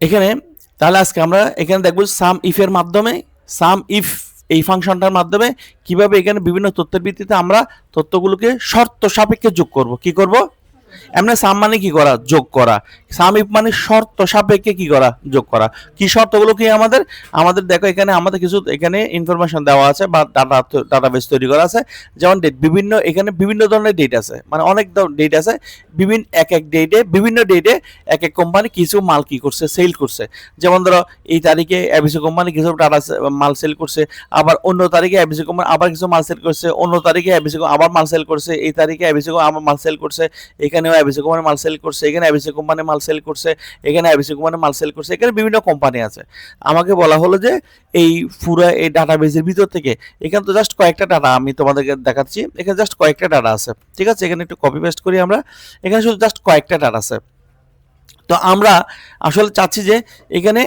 এখানে, তাহলে আজকে আমরা এখানে দেখব সাম ইফের মাধ্যমে সাম ইফ এই ফাংশনটার মাধ্যমে কীভাবে এখানে বিভিন্ন তথ্যের ভিত্তিতে আমরা তথ্যগুলোকে শর্ত সাপেক্ষে যোগ করব। কি করব? এমনি সাম মানে কি করা? যোগ করা। সাম ইফ মানে শর্ত, সাপেক্ষে কি করা? যোগ করা। কি শর্তগুলো কি আমাদের? আমাদের দেখো এখানে আমাদের কিছু এখানে ইনফরমেশন দেওয়া আছে বা ডাটা ডাটাবেস তৈরি করা আছে। যেমন ডেট বিভিন্ন এখানে বিভিন্ন ধরনের ডেট আছে। মানে অনেক ডেট আছে। বিভিন্ন এক এক ডেটে বিভিন্ন ডেটে এক এক কোম্পানি কিছু মাল কি করছে? সেল করছে। যেমন ধরো, এই তারিখে এবিসি কোম্পানি কিছু টাটা মাল সেল করছে। আবার অন্য তারিখে এবিসি কোম্পানি আবার কিছু মাল সেল করছে। অন্য তারিখে এবিসি আবার মাল সেল করছে। এই তারিখে এবিসি আবার মাল সেল করছে। এখানেও এবিসি কোম্পানি মাল সেল করছে, এখানে এবিসি কোম্পানি মাল সেল করছে, এখানে এবিসি কোম্পানি মাল সেল করছে, এখানে বিভিন্ন কোম্পানি আছে। আমাকে বলা হলো যে এই পুরো এই ডাটা ডাটাবেসের ভিতর থেকে এখানে তো জাস্ট কয়েকটা ডাটা আমি তোমাদেরকে দেখাচ্ছি। এখানে জাস্ট কয়েকটা ডাটা আছে, ঠিক আছে? এখানে একটু কপি পেস্ট করি আমরা। এখানে শুধু জাস্ট কয়েকটা ডাটা আছে। তো আমরা আসলে চাচ্ছি যে এখানে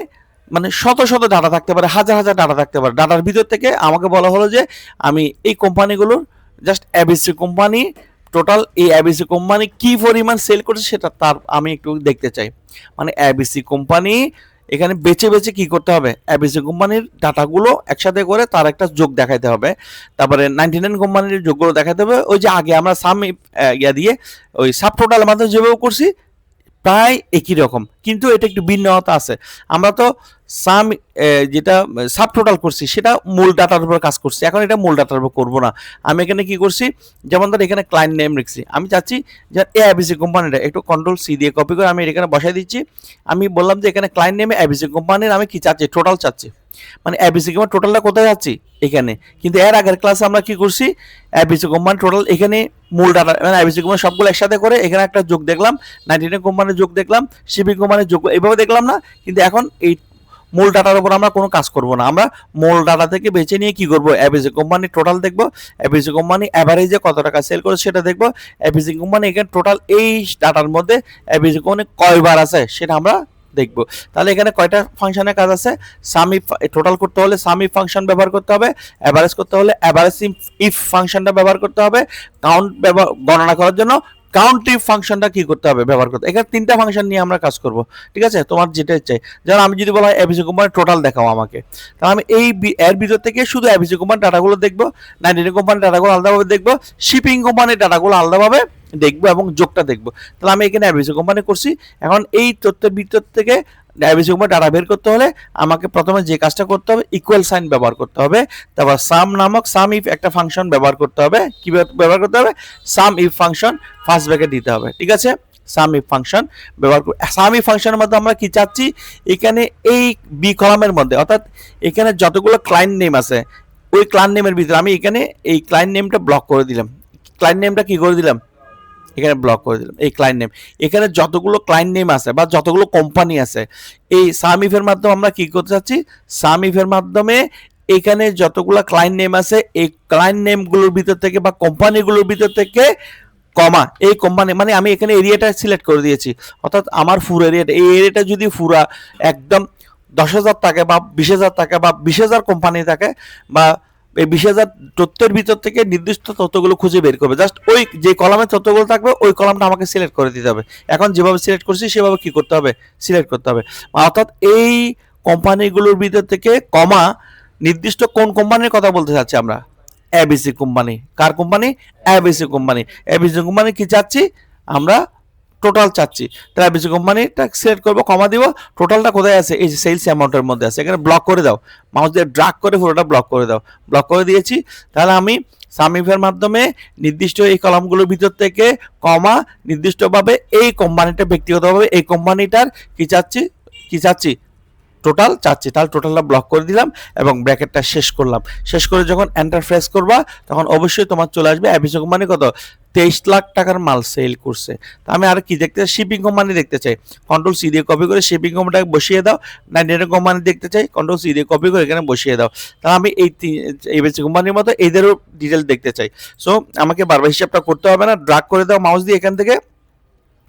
মানে শত শত ডাটা থাকতে পারে, হাজার হাজার ডাটা থাকতে পারে। ডাটার ভিতর থেকে আমাকে বলা হলো যে আমি এই কোম্পানিগুলোর জাস্ট এবিসি কোম্পানি টোটাল এই এবিসি কোম্পানি কি পরিমাণ সেল করছে সেটা তার আমি একটু দেখতে চাই। মানে এবিসি কোম্পানি এখানে বেছে বেছে কি করতে হবে? এবিসি কোম্পানির ডাটাগুলো একসাথে করে তার একটা যোগ দেখাতে হবে। তারপরে নাইনটি নাইন কোম্পানির যোগগুলো দেখাতে হবে। ওই যে আগে আমরা সাম ইয়া দিয়ে ওই সাব টোটাল মাধ্যমে যেভাবে করছি প্রায় একই রকম, কিন্তু এটা একটু ভিন্নতা আছে। আমরা তো সাম যেটা সাব টোটাল করছি, সেটা মূল ডাটার উপর কাজ করছি। এখন এটা মূল ডাটার উপর করব না। আমি এখানে কি করছি? যেমন ধর এখানে ক্লায়েন্ট নেম লিখছি। আমি চাচ্ছি যে এ আইবিসি কোম্পানিটা একটু কন্ট্রোল সি দিয়ে কপি করে আমি এখানে বসাই দিচ্ছি। আমি বললাম যে এখানে ক্লায়েন্ট নেমে আইবিসি কোম্পানির আমি কি চাচ্ছি? টোটাল চাচ্ছি। মানে এবিসি কোম্পানি টোটালটা কোথায় যাচ্ছি এখানে। কিন্তু এর আগের ক্লাসে আমরা কি করছি? এবিসি কোম্পানি টোটাল এখানে মূল ডাটা মানে এবিসি কোম্পানি সবগুলো একসাথে করে এখানে একটা যোগ দেখলাম নাইনটি নাইন কোম্পানির যোগ দেখলাম শিপিং কোম্পানির যোগ এইভাবে দেখলাম না, কিন্তু এখন এই মূল ডাটার উপর আমরা কোনো কাজ করব না। আমরা মূল ডাটা থেকে বেছে নিয়ে কি করব? এবিসি কোম্পানি টোটাল দেখব এবিসি কোম্পানি অ্যাভারেজে কত টাকা সেল করে সেটা দেখব এবিসি কোম্পানি এখানে টোটাল এই ডাটার মধ্যে এবিসি কোম্পানি কয়বার আছে সেটা আমরা দেখব। তাহলে এখানে কয়টা ফাংশনের কাজ আছে? সামি টোটাল করতে হলে সামি ফাংশন ব্যবহার করতে হবে অ্যাভারেজ করতে হলে অ্যাভারেজ ইফ ফাংশনটা ব্যবহার করতে হবে কাউন্ট ব্যবহার, গণনা করার জন্য কাউন্টিভ ফাংশনটা কি করতে হবে ব্যবহার করতে। এখানে তিনটা ফাংশন নিয়ে আমরা কাজ করব, ঠিক আছে? তোমার যেটা চাই যেমন আমি যদি বলা হয় এবিসি কোম্পানি টোটাল দেখাও আমাকে। তাহলে আমি এই এর ভিতর থেকে শুধু এবিসি কোম্পানি ডাটাগুলো দেখব নাইনটিন কোম্পানি ডাটাগুলো আলাদাভাবে দেখব শিপিং কোম্পানির ডাটাগুলো আলাদাভাবে দেখব এবং যোগটা দেখব। তাহলে আমি এখানে এবিসি কোম্পানি করছি। এখন এই তথ্যের ভিতর থেকে ডায়াবেটিস কোম্পানি ডাটা বের করতে হলে আমাকে প্রথমে যে কাজটা করতে হবে ইকুয়াল সাইন ব্যবহার করতে হবে। তারপর সাম নামক সাম ইফ একটা ফাংশন ব্যবহার করতে হবে। কি ব্যবহার করতে হবে? Sum if function first bracket দিতে হবে। ঠিক আছে? সাম ইফ ফাংশন ব্যবহার করে সাম ইফ ফাংশনের মধ্যে আমরা কি চাচ্ছি? এখানে এই বি কলামের মধ্যে, অর্থাৎ এখানে যতগুলো ক্লায়েন্ট নেম আছে, ওই ক্লায়েন্ট নেমের ভিতরে আমি এখানে এই ক্লায়েন্ট নেমটা ব্লক করে দিলাম। ক্লায়েন্ট নেমটা কি করে দিলাম? এখানে ব্লক করে দিলাম, এই ক্লায়েন্ট নেম এখানে যতগুলো ক্লায়েন্ট নেম আছে বা যতগুলো কোম্পানি আছে, এই সামিফের মাধ্যমে আমরা কি করতে চাচ্ছি? সামিফের মাধ্যমে এখানে যতগুলো ক্লায়েন্ট নেম আছে, এই ক্লায়েন্ট নেমগুলোর ভিতর থেকে বা কোম্পানিগুলোর ভিতর থেকে কমা এই কোম্পানি মানে আমি এখানে এরিয়াটা সিলেক্ট করে দিয়েছি। অর্থাৎ আমার ফুর এরিয়াটা এই এরিয়াটা যদি ফুরা একদম দশ হাজার টাকা বা বিশ হাজার টাকা বা বিশ হাজার কোম্পানি থাকে বা এই বিশ হাজার তথ্যের ভিতর থেকে নির্দিষ্ট তথ্যগুলো খুঁজে বের করবে। জাস্ট ওই যে কলামে তথ্যগুলো থাকবে, ওই কলামটা আমাকে সিলেক্ট করে দিতে হবে। এখন যেভাবে সিলেক্ট করছি, সেভাবে কি করতে হবে? সিলেক্ট করতে হবে। অর্থাৎ এই কোম্পানিগুলোর ভিতর থেকে কমা নির্দিষ্ট কোন কোম্পানির কথা বলতে চাচ্ছি আমরা? ABC company. কার company? ABC company. ABC company কি চাচ্ছি? আমরা টোটাল চাচ্ছি। তাহলে এবিসি কোম্পানিটা সিলেক্ট করব কমা দিব টোটালটা কোথায় আছে? এই যে সেলস অ্যামাউন্টের মধ্যে আছে। এখানে ব্লক করে দাও। মাউস দিয়ে ড্রাগ করে পুরোটা ব্লক করে দাও। ব্লক করে দিয়েছি। তাহলে আমি সামিফের মাধ্যমে নির্দিষ্ট এই কলামগুলোর ভিতর থেকে কমা নির্দিষ্টভাবে এই কোম্পানিটা ব্যক্তিগতভাবে এই কোম্পানিটার কি চাচ্ছি? কি চাচ্ছি? টোটাল চাচ্ছি। তাহলে টোটালটা ব্লক করে দিলাম এবং ব্র্যাকেটটা শেষ করলাম। শেষ করে যখন এন্টার প্রেস করবা, তখন অবশ্যই তোমার চলে আসবে অ্যাভিসো কোম্পানি কত? তেইশ লাখ টাকার মাল সেল করছে। তা আমি আর কি দেখতে চাই? শিপিং কোম্পানি দেখতে চাই। কন্ট্রোল সি দিয়ে কপি করে শিপিং কোম্পানিটাকে বসিয়ে দাও। না নাইনটিন কোম্পানি দেখতে চাই কন্ট্রোল সি দিয়ে কপি করে এখানে বসিয়ে দাও। তাহলে আমি এই এবিসি কোম্পানির মতো এদেরও ডিটেল দেখতে চাই। সো আমাকে বারবার হিসাবটা করতে হবে না। ড্রাগ করে দাও মাউস দিয়ে এখান থেকে।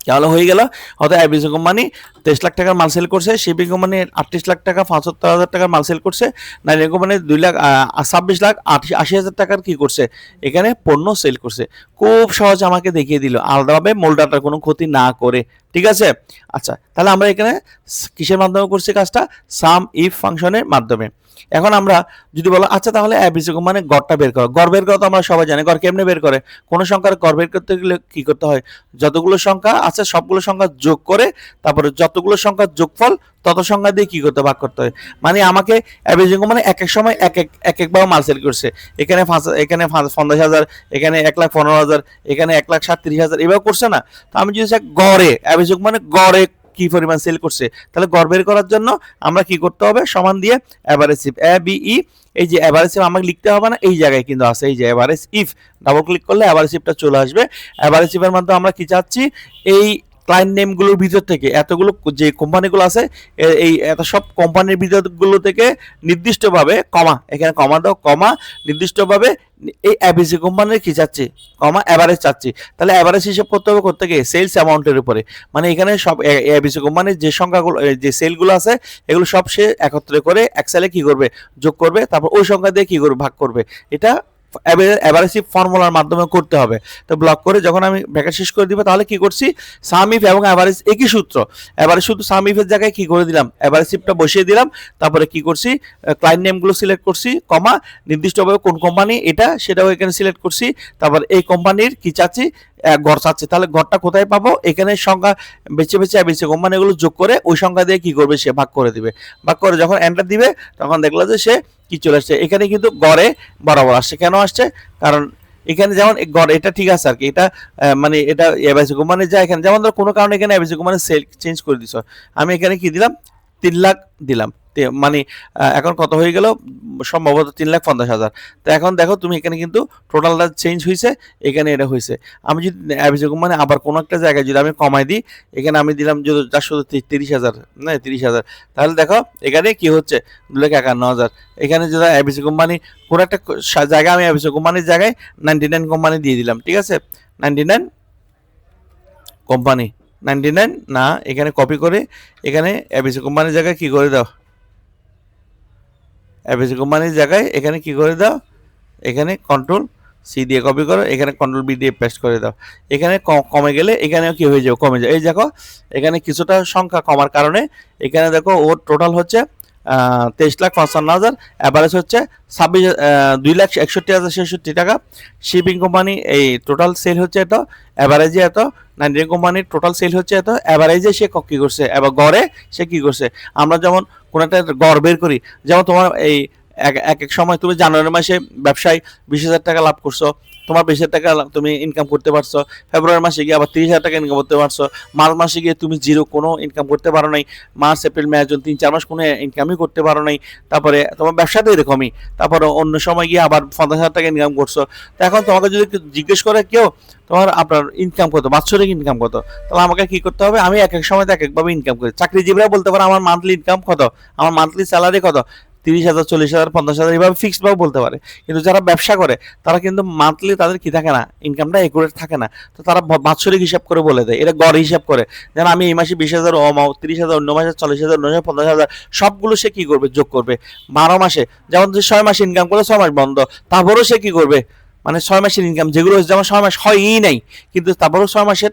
তাহলে হয়ে গেল। হয়তো অ্যাবিসি কোম্পানি তেইশ লাখ টাকার মাল সেল করছে, শিপিং কোম্পানি আটত্রিশ লাখ টাকা, পঁচাত্তর হাজার টাকার মাল সেল করছে নাইন কোম্পানি দুই লাখ ছাব্বিশ লাখ আশি আশি হাজার টাকার কী করছে? এখানে পণ্য সেল করছে। খুব সহজ আমাকে দেখিয়ে দিল। আলাদাভাবে মোল্ডাটার কোনো ক্ষতি না করে। ঠিক আছে? আচ্ছা তাহলে আমরা এখানে কিসের মাধ্যমে করছি কাজটা? সাম ইফ ফাংশনের মাধ্যমে। এখন আমরা যদি বলো আচ্ছা তাহলে অ্যাবিসি কোম্পানি গড়টা বের করো। গড় বের করা তো আমরা সবাই জানি, গড় কেমনে বের করে? কোনো সংখ্যার গড় বের করতে গেলে কি করতে হয়? যতগুলো সংখ্যা আছে সবগুলো সংখ্যা যোগ করে, তারপরে যতগুলো সংখ্যার যোগফল, তত সংখ্যা দিয়ে কি করতে ভাগ করতে হয়। মানে আমাকে অ্যাভারেজিং মানে এক এক সময় এক এক এক একবার মাল সেল করছে। এখানে এখানে পঞ্চাশ হাজার, এখানে এক লাখ পনেরো হাজার, এখানে এক লাখ সাতত্রিশ হাজার, এভাবে করছে না। তো আমি যদি গড়ে অ্যাভারেজিং মানে গড়ে কি পরিমাণ সেল করছে? তাহলে গড় বের করার জন্য আমরা কি করতে হবে? সমান দিয়ে অ্যাভারেজ ইফ এ বিই এই যে অ্যাভারেজ ইফ আমাকে লিখতে হবে না, এই জায়গায় কিন্তু আছে, এই যে অ্যাভারেজ ইফ ডাবল ক্লিক করলে অ্যাভারেজ ইফটা চলে আসবে। অ্যাভারেজ ইফের মাধ্যমে আমরা কি চাচ্ছি? এই ক্লায়েন্ট নেমগুলোর ভিতর থেকে এতগুলো যে কোম্পানিগুলো আছে এই, এত সব কোম্পানির ভিতরগুলো থেকে নির্দিষ্টভাবে কমা এখানে কমা দাও কমা নির্দিষ্টভাবে এই অ্যাবিসি কোম্পানির কি চাচ্ছি? কমা অ্যাভারেজ চাচ্ছি। তাহলে অ্যাভারেজ হিসেব করতে হবে করতে গিয়ে সেলস অ্যামাউন্টের উপরে। মানে এখানে সব অ্যাবিসি কোম্পানির যে সংখ্যাগুলো যে সেলগুলো আছে, এগুলো সব সে একত্রে করে এক্সেলে কি করবে? যোগ করবে, তারপর ওই সংখ্যা দিয়ে কি করবে? ভাগ করবে। এটা অ্যাভারেসিভ ফর্মুলার মাধ্যমে করতে হবে। তো ব্লক করে যখন আমি ব্র্যাকেট শেষ করে দিব, তাহলে কি করছি? সামিফ এবং অ্যাভারেজ একই সূত্র। অ্যাভারেজ শুধু সামিফের জায়গায় কি করে দিলাম? অ্যাভারেসিভটা বসিয়ে দিলাম। তারপরে কি করছি? ক্লায়েন্ট নেমগুলো সিলেক্ট করছি কমা নির্দিষ্টভাবে কোন কোম্পানি এটা সেটাও এখানে সিলেক্ট করছি। তারপর এই কোম্পানির কি চাচ্ছি? ঘর চাচ্ছে। তাহলে ঘরটা কোথায় পাবো? এখানে সংখ্যা বেছে বেছে বেছে কোম্পানিগুলো যোগ করে ওই সংখ্যা দিয়ে কি করবে? সে ভাগ করে দিবে। ভাগ করে যখন এন্টার দিবে, তখন দেখল যে সে কি চলে আসছে? এখানে কিন্তু গড়ে বরাবর আসছে। কেন আসছে? কারণ এখানে যেমন গড়, এটা ঠিক আছে আর কি। এটা মানে এটা এবাইসি কোম্পানি যা এখানে, যেমন ধরো কোনো কারণে এখানে এবাইসি কোম্পানি সেল চেঞ্জ করে দিছ। আমি এখানে কি দিলাম? তিন লাখ দিলাম। মানে এখন কত হয়ে গেল? সম্ভবত তিন লাখ পঞ্চাশ হাজার। তো এখন দেখো তুমি এখানে কিন্তু টোটালটা চেঞ্জ হয়েছে এখানে এটা হয়েছে আমি যদি অ্যাভিজে কোম্পানি আবার কোনো একটা জায়গায় যদি আমি কমাই দিই, এখানে আমি দিলাম যদি যার শুধু তিরিশ হাজার, না, তিরিশ হাজার। তাহলে দেখো, এখানে কি হচ্ছে? দু লাখ একান্ন হাজার। এখানে যদি অ্যাভিসি কোম্পানি কোনো একটা জায়গায় আমি অ্যাভিসি কোম্পানির জায়গায় নাইনটি নাইন কোম্পানি দিয়ে দিলাম, ঠিক আছে? Ninety nine company ninety nine না, এখানে কপি করে, এখানে অ্যাভিসি কোম্পানির জায়গায় কী করে দাও? অ্যাভিসি কোম্পানির জায়গায় এখানে কি করে দাও? এখানে কন্ট্রোল সি দিয়ে কপি করো, এখানে কন্ট্রোল বি দিয়ে পেস্ট করে দাও। এখানে কমে গেলে এখানেও কি হয়ে যাবে? কমে যাবে। এই দেখো, এখানে কিছুটা সংখ্যা কমার কারণে এখানে দেখো ওর টোটাল হচ্ছে তেইশ লাখ পঞ্চান্ন হাজার। অ্যাভারেজ হচ্ছে ছাব্বিশ দুই লাখ একষট্টি হাজার ছেষট্টি টাকা। শিপিং কোম্পানি এই টোটাল সেল হচ্ছে এত অ্যাভারেজে এত। নাইনটিন কোম্পানির টোটাল সেল হচ্ছে এত অ্যাভারেজে সে কী করছে? এবার গড়ে সে কী করছে? আমরা যেমন কোনো একটা গড় বের করি। যেমন তোমার এই এক এক সময় তুমি জানুয়ারি মাসে ব্যবসায় বিশ হাজার টাকা লাভ করছ। তোমার বিশ টাকা তুমি ইনকাম করতে পারছ। ফেব্রুয়ারি মাসে গিয়ে আবার তিরিশ হাজার টাকা ইনকাম করতে পারছ। মার্চ মাসে গিয়ে তুমি জিরো কোনো ইনকাম করতে পারো নাই। মার্চ, এপ্রিল, মে, জুন তিন, চার মাস কোনো ইনকামই করতে পারো নাই। তারপরে তোমার ব্যবসাতে এরকমই। তারপরে অন্য সময় গিয়ে আবার পঞ্চাশ হাজার টাকা ইনকাম করছ। তো এখন তোমাকে যদি জিজ্ঞেস করে কেউ, তোমার আপনার ইনকাম কত, বাৎসরিক ইনকাম কত, তাহলে আমাকে কি করতে হবে? আমি এক এক সময় এক একভাবে ইনকাম করি। চাকরিজীবীরা বলতে পারো আমার মান্থলি ইনকাম কত, আমার মান্থলি স্যালারি কত। তিরিশ হাজার, চল্লিশ হাজার, পঞ্চাশ হাজার, এইভাবে ফিক্সডভাবে বলতে পারে। কিন্তু যারা ব্যবসা করে, তারা কিন্তু মান্থলি তাদের কি থাকে না? ইনকামটা একুরেট থাকে না। তো তারা বাৎসরিক হিসাব করে বলে দেয়। এটা গড় হিসাব করে। যেন আমি এই মাসে বিশ হাজার অমাও তিরিশ হাজার, অন্য মাসে চল্লিশ হাজার, অন্য মাসে পঞ্চাশ হাজার, সবগুলো সে কি করবে? যোগ করবে। বারো মাসে। যেমন যে ছয় মাস ইনকাম করে, ছয় মাস বন্ধ। তারপরেও সে কি করবে? মানে ছয় মাসের ইনকাম যেগুলো যেমন ছয় মাস হয়ই নাই। কিন্তু তারপরেও ছয় মাসের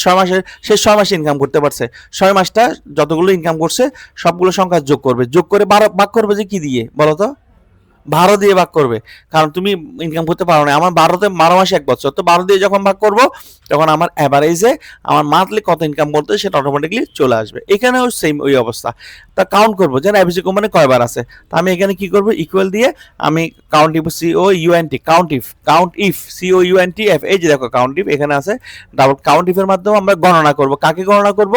ছয় মাসের, সে ছয় মাসে ইনকাম করতে পারছে। ছয় মাসটা যতগুলো ইনকাম করছে, সবগুলো সংখ্যা যোগ করবে। যোগ করে বারো, ভাগ করবে যে কি দিয়ে? বলো তো। বারো দিয়ে ভাগ করবে। কারণ তুমি ইনকাম করতে পারো না। আমার বারোতে বারো মাসে এক বছর। তো বারো দিয়ে যখন ভাগ করব, তখন আমার অ্যাভারেজে আমার মান্থলি কত ইনকাম করতে সেটা অটোমেটিকলি চলে আসবে। এখানেও সেম ওই অবস্থা। তা কাউন্ট করব। যেন অ্যাভিসি কোম্পানি কয়বার আছে? তা আমি এখানে কি করব? ইকুয়াল দিয়ে আমি count if C O UNT count if count if C O UNT F এই যে দেখো কাউন্ট ইফ এখানে আছে। ডাবল কাউন্ট ইফের মাধ্যমে আমরা গণনা করব। কাকে গণনা করব?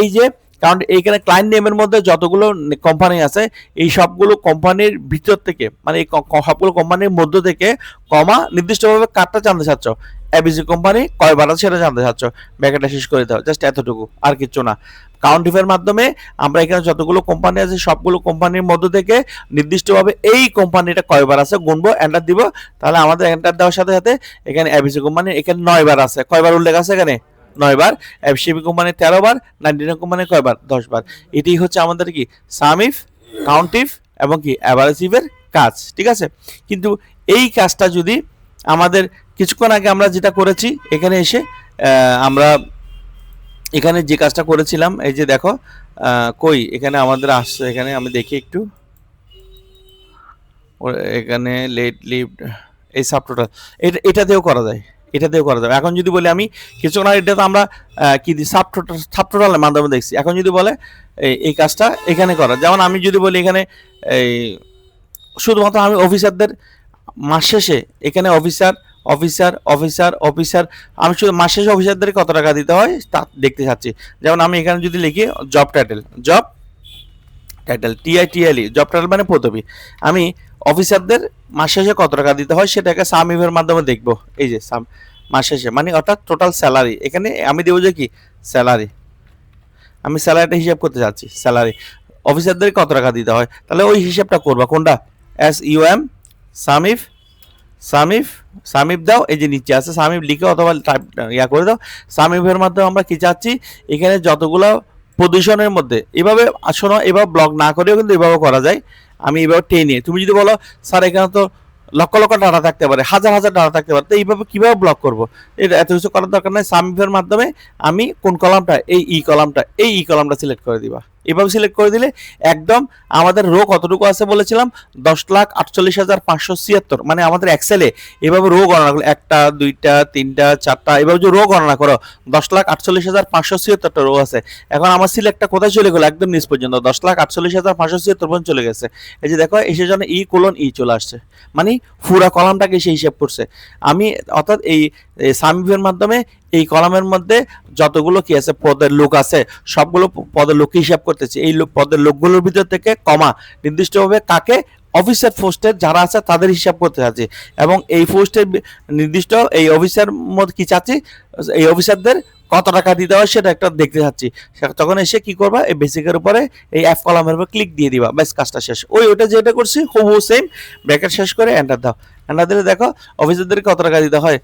এই যে কারণ এইখানে ক্লায়েন্ট নেমের মধ্যে যতগুলো কোম্পানি আছে, এই সবগুলো কোম্পানির ভিতর থেকে মানে এই সবগুলো কোম্পানির মধ্য থেকে কমা নির্দিষ্টভাবে কারটা জানতে চাচ্ছ। এবিসি কোম্পানি কয়বার আছে সেটা জানতে চাচ্ছ। ব্যাকেটটা শেষ করে দাও জাস্ট এতটুকু, আর কিচ্ছু না। কাউন্ট ইফের মাধ্যমে আমরা এখানে যতগুলো কোম্পানি আছে, সবগুলো কোম্পানির মধ্য থেকে নির্দিষ্টভাবে এই কোম্পানিটা কয়বার আছে গুনবো এন্টার দিব। তাহলে আমাদের এন্টার দেওয়ার সাথে সাথে এখানে এবিসি কোম্পানি এখানে নয়বার আছে। কয়বার উল্লেখ আছে এখানে? নয় বার এফসিবি কোম্পানি তেরো বার নাইনটিন কোম্পানি কয়বার? দশ বার এটি হচ্ছে আমাদের কি? সামিফ কাউন্টিফ এবং কি? অ্যাভারেজিভের কাজ, ঠিক আছে? কিন্তু এই কাজটা যদি আমাদের কিছুক্ষণ আগে আমরা যেটা করেছি, এখানে এসে আমরা এখানে যে কাজটা করেছিলাম, এই যে দেখো কই? এখানে আমাদের আসছে, এখানে আমি দেখি একটু। এখানে লেট লিভ এই সাবটোটাল এটা এটাতেও করা যায়। এটাতেও করা যাবে। এখন যদি বলি আমি, কিছুক্ষণ এটা তো আমরা কি সাবটোটাল সাবটোটালের মাধ্যমে দেখছি। এখন যদি বলে, এই কাজটা এখানে করা। যেমন আমি যদি বলি এখানে, এই, শুধুমাত্র আমি অফিসারদের মাস শেষে এখানে অফিসার অফিসার অফিসার অফিসার, আমি শুধু মাস শেষে অফিসারদের কত টাকা দিতে হয় তা দেখতে চাচ্ছি। যেমন আমি এখানে যদি লিখি job title job title TI টিআইলি job title মানে পদবি। আমি অফিসারদের মাস শেষে কত টাকা দিতে হয় সেটাকে সামিভের মাধ্যমে দেখব। এই যে সাম, মাস শেষে মানে অর্থাৎ টোটাল স্যালারি এখানে আমি দেবো যে কি? স্যালারি আমি স্যালারিটা হিসাব করতে চাচ্ছি স্যালারি অফিসারদের কত টাকা দিতে হয়? তাহলে ওই হিসাবটা করবা। কোনটা? S U M sum if sum if sum if দাও, এই যে নিচে আছে সামিফ লিখে অথবা টাইপ ইয়া করে দাও। সামিফের মাধ্যমে আমরা কি চাচ্ছি? এখানে যতগুলো পজিশনের মধ্যে। এভাবে, শোনো, এভাবে ব্লক না করেও কিন্তু এভাবে করা যায়। আমি এভাবে টেনে তুমি যদি বলো, স্যার, এখানে তো লক্ষ লক্ষ ডাটা থাকতে পারে, হাজার হাজার ডাটা থাকতে পারে, তো এইভাবে কীভাবে ব্লক করব? এটা এত কিছু করার দরকার নেই। সামিফের মাধ্যমে আমি কোন কলামটা এই ই কলামটা এই ই কলামটা সিলেক্ট করে দিবা। এভাবে সিলেক্ট করে দিলে একদম আমাদের রো কতটুকু আছে বলেছিলাম? দশ লাখ আটচল্লিশ হাজার পাঁচশো ছিয়াত্তর। মানে আমাদের এক্সেলে এভাবে রো গণনা করো একটা, দুইটা, তিনটা, চারটা, এভাবে যে রো গণনা করো, দশ লাখ আটচল্লিশ হাজার পাঁচশো ছিয়াত্তরটা রো আছে। এখন আমার সিলেক্টটা কোথায় চলে গেলো? একদম নিচ পর্যন্ত। দশ লাখ আটচল্লিশ হাজার পাঁচশো ছিয়াত্তর পর্যন্ত চলে গেছে। এই যে দেখো, এসে যেন ই কোলন ই চলে আসছে। মানে পুরা কলামটাকে সে হিসাব করছে। আমি অর্থাৎ এই সামিফের মাধ্যমে এই কলামের মধ্যে যতগুলো কি আছে, পদের লোক আছে, সবগুলো পদের লোক হিসাব করতেছি। এই পদের লোকগুলোর ভিতর থেকে কমা, নির্দিষ্টভাবে কাকে? অফিসার পোস্টের যারা আছে তাদের হিসাব করতে চাচ্ছি। এবং এই পোস্টের নির্দিষ্ট এই অফিসার মধ্যে কি চাচ্ছি? এই অফিসারদের কত টাকা দিতে হয় সেটা একটা দেখতে চাচ্ছি। তখন এসে কি করবা? এই বেসিকের উপরে এই অ্যাপ কলামের উপর ক্লিক দিয়ে দিবা। ব্যাস, কাজটা শেষ। ওই ওটা যেটা করছি, হুবহু সেম ব্র্যাকেট শেষ করে এন্টার দাও। এন্টার দিলে দেখো অফিসারদের কত টাকা দিতে হয়?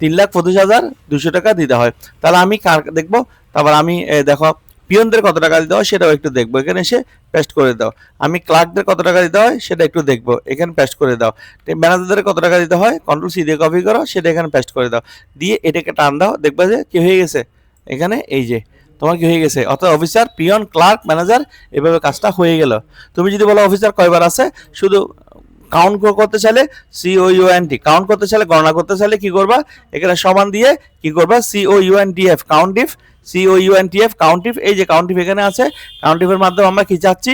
তিন লাখ পঁচিশ হাজার দুশো টাকা দিতে হয়। তাহলে আমি কার দেখব? তারপর আমি দেখো, পিয়নদের কত টাকা দিতে হয় সেটাও একটু দেখব। এখানে এসে পেস্ট করে দাও। আমি ক্লার্কদের কত টাকা দিতে হয় সেটা একটু দেখব। এখানে পেস্ট করে দাও। ম্যানেজারদের কত টাকা দিতে হয়? কন্ট্রোল সি দিয়ে কপি করো, সেটা এখানে পেস্ট করে দাও। দিয়ে এটাকে টান দাও। দেখবে যে কী হয়ে গেছে? এখানে এই যে, তোমার কি হয়ে গেছে? অর্থাৎ অফিসার পিয়ন ক্লার্ক ম্যানেজার এভাবে কাজটা হয়ে গেল। তুমি যদি বলো অফিসার কয়বার আছে? শুধু কাউন্ট করতে চাইলে সিও ইউএনটি কাউন্ট করতে চাইলে গণনা করতে চাইলে কি করবা? এখানে সমান দিয়ে কি করবা? CO UNTF count if CO UNTF count if এই যে কাউন্ট ইফ এখানে আছে কাউন্ট ইফের মাধ্যমে আমরা কি চাচ্ছি?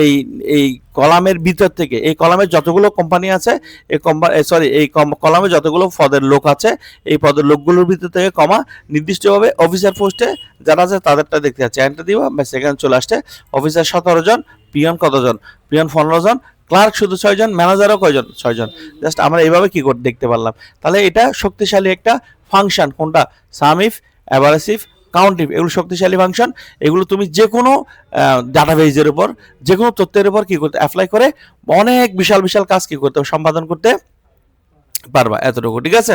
এই এই কলামের ভিতর থেকে, এই কলামের যতগুলো কোম্পানি আছে, এই সরি এই কলামে যতগুলো পদের লোক আছে, এই পদের লোকগুলোর ভিতর থেকে কমা নির্দিষ্টভাবে অফিসার পোস্টে যারা আছে তাদেরটা দেখতে যাচ্ছে। এন্টার দিবা, ব্যাস, এখানে চলে আসছে। অফিসার সতেরো জন পিয়ন কতজন পিয়ন পনেরো জন ক্লার্ক শুধু ছয়জন, ম্যানেজারও কয়জন? ছয়জন। জাস্ট আমরা এইভাবে কি করে দেখতে পারলাম। তাহলে এটা শক্তিশালী একটা ফাংশন। কোনটা? সামিফ অ্যাভারেসিভ কাউন্টিভ এগুলো শক্তিশালী ফাংশন। এগুলো তুমি যে কোনো ডাটাবেজের উপর যে কোনো তথ্যের উপর কী করতে অ্যাপ্লাই করে অনেক বিশাল বিশাল কাজ কী করতে সম্পাদন করতে পারবা। এতটুকু, ঠিক আছে?